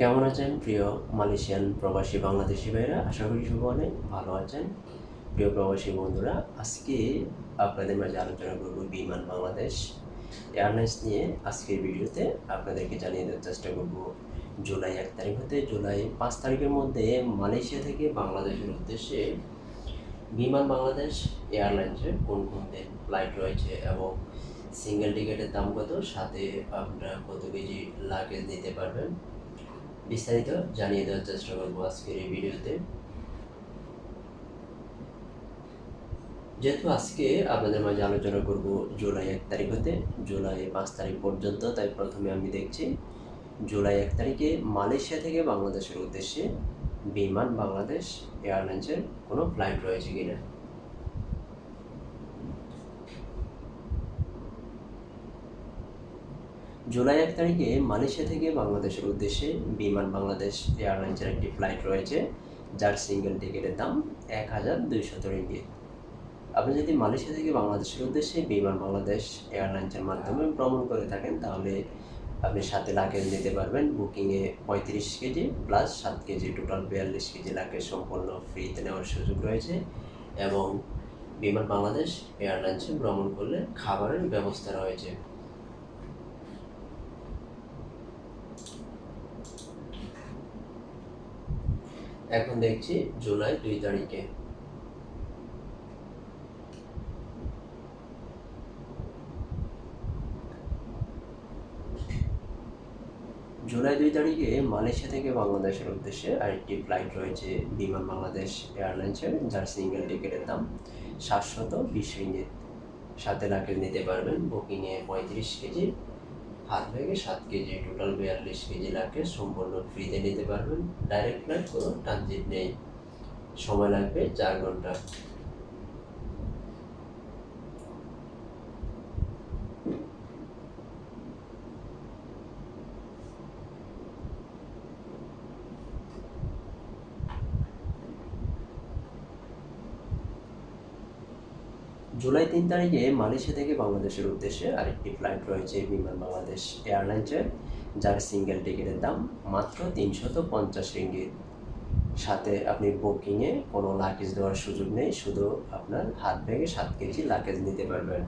কেমন আছেন? প্রিয় মালয়েশিয়ান প্রবাসী বাংলাদেশি ভাইরা আশা করি সব অনেক ভালো আছেন। প্রিয় প্রবাসী বন্ধুরা, আজকে আপনাদের মাঝে আলোচনা করব বিমান বাংলাদেশ এয়ারলাইন্স নিয়ে। আজকের ভিডিওতে আপনাদেরকে জানিয়ে দেওয়ার চেষ্টা করব, জুলাই এক তারিখ হতে জুলাই পাঁচ তারিখের মধ্যে মালয়েশিয়া থেকে বাংলাদেশের উদ্দেশ্যে বিমান বাংলাদেশ এয়ারলাইন্সের কোন কোন ফ্লাইট রয়েছে এবং সিঙ্গেল টিকিটের দাম কত? সাথে আপনারা কত কেজি লাগেজ নিতে পারবেন? বিস্তারিত জানিয়ে দেওয়ার চেষ্টা করব আজকের এই ভিডিওতে। যেহেতু আজকে আপনাদের মাঝে আলোচনা করব জুলাই এক তারিখ হতে, জুলাই পাঁচ তারিখ পর্যন্ত, তাই প্রথমে আমি দেখছি, জুলাই এক তারিখে মালয়েশিয়া থেকে বাংলাদেশের উদ্দেশ্যে বিমান বাংলাদেশ এয়ারলাইন্সের কোনো ফ্লাইট রয়েছে কিনা। জুলাই এক তারিখে মালয়েশিয়া থেকে বাংলাদেশের উদ্দেশ্যে বিমান বাংলাদেশ এয়ারলাইন্সের একটি ফ্লাইট রয়েছে, যার সিঙ্গেল টিকিটের দাম এক হাজার দুইশত রিঙ্গিত আপনি যদি মালয়েশিয়া থেকে বাংলাদেশের উদ্দেশ্যে বিমান বাংলাদেশ এয়ারলাইন্সের মাধ্যমে ভ্রমণ করে থাকেন, তাহলে আপনি সাথে লাগেজ নিতে পারবেন। বুকিংয়ে পঁয়ত্রিশ কেজি প্লাস সাত কেজি টোটাল বিয়াল্লিশ কেজি লাগেজ সম্পূর্ণ ফ্রিতে নেওয়ার সুযোগ রয়েছে। এবং বিমান বাংলাদেশ এয়ারলাইন্সে ভ্রমণ করলে খাবারের ব্যবস্থা রয়েছে। এখন দেখছি জুলাই দুই তারিখে। জুলাই দুই তারিখে মালয়েশিয়া থেকে বাংলাদেশের উদ্দেশ্যে আরেকটি ফ্লাইট রয়েছে বিমান বাংলাদেশ এয়ারলাইন্সের, যার সিঙ্গেল টিকিটের দাম সাতশত বিশ রিঙ্গিত। সাথে লাগেজ নিতে পারবেন, বুকিংয়ে পঁয়ত্রিশ কেজি। হাত ব্যাগে সাত কেজি টোটাল বিয়াল্লিশ কেজি লাগে সম্পূর্ণ ফ্রিতে নিতে পারবেন। ডাইরেক্ট ফ্লাইট কোনো ট্রানজিট নেই। সময় লাগবে চার ঘণ্টা। জুলাই তিন তারিখে মালয়েশিয়া থেকে বাংলাদেশের উদ্দেশ্যে আরেকটি ফ্লাইট রয়েছে বিমান বাংলাদেশ এয়ারলাইন্সের যার সিঙ্গেল টিকিটের দাম মাত্র তিনশত পঞ্চাশ রিঙ্গিত। সাথে আপনি বুকিংয়ে কোনো লাগেজ দেওয়ার সুযোগ নেই, শুধু আপনার হাত ব্যাগে সাত কেজি লাগেজ নিতে পারবেন।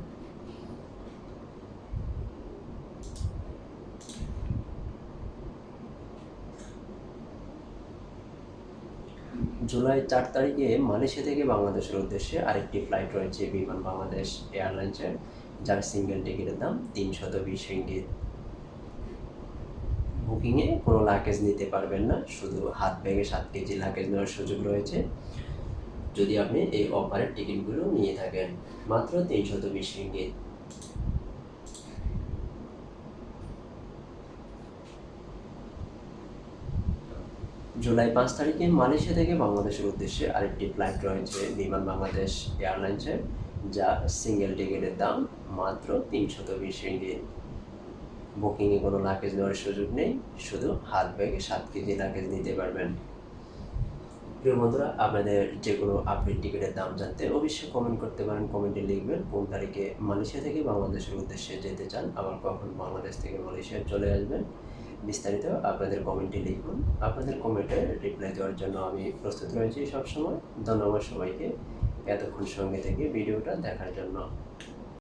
জুলাই চার তারিখে মালয়েশিয়া থেকে বাংলাদেশের উদ্দেশ্যে আরেকটি ফ্লাইট রয়েছে বিমান বাংলাদেশ এয়ারলাইন্সের যার সিঙ্গেল টিকিটের দাম তিনশত বিশ রিঙ্গিত বুকিংয়ে কোনো লাগেজ নিতে পারবেন না, শুধু হাত ব্যাগে সাত কেজি লাগেজ নেওয়ার সুযোগ রয়েছে। যদি আপনি এই অফারের টিকিটগুলো নিয়ে থাকেন, মাত্র তিনশত বিশ রিঙ্গিত জুলাই পাঁচ তারিখে মালয়েশিয়া থেকে বাংলাদেশের উদ্দেশ্যে আরেকটি ফ্লাইট রয়েছে, বিমান বাংলাদেশ এয়ারলাইন্সের যা সিঙ্গেল টিকিটের দাম মাত্র তিনশত বিশ রিঙ্গিত বুকিংয়ে কোনো লাগেজ নেওয়ার সুযোগ নেই, শুধু হাত ব্যাগে সাত কেজি লাগেজ নিতে পারবেন। প্রিয় বন্ধুরা, আপনাদের যে কোনো আপডেট টিকিটের দাম জানতে অবশ্যই কমেন্ট করতে পারেন কমেন্টে লিখবেন কোন তারিখে মালয়েশিয়া থেকে বাংলাদেশের উদ্দেশ্যে যেতে চান, আবার কখন বাংলাদেশ থেকে মালয়েশিয়া চলে আসবেন। বিস্তারিত আপনাদের কমেন্টে লিখুন। আপনাদের কমেন্টের রিপ্লাই দেওয়ার জন্য আমি প্রস্তুত রয়েছি সবসময়। ধন্যবাদ সবাইকে। এতক্ষণ সঙ্গে থেকে ভিডিওটা দেখার জন্য।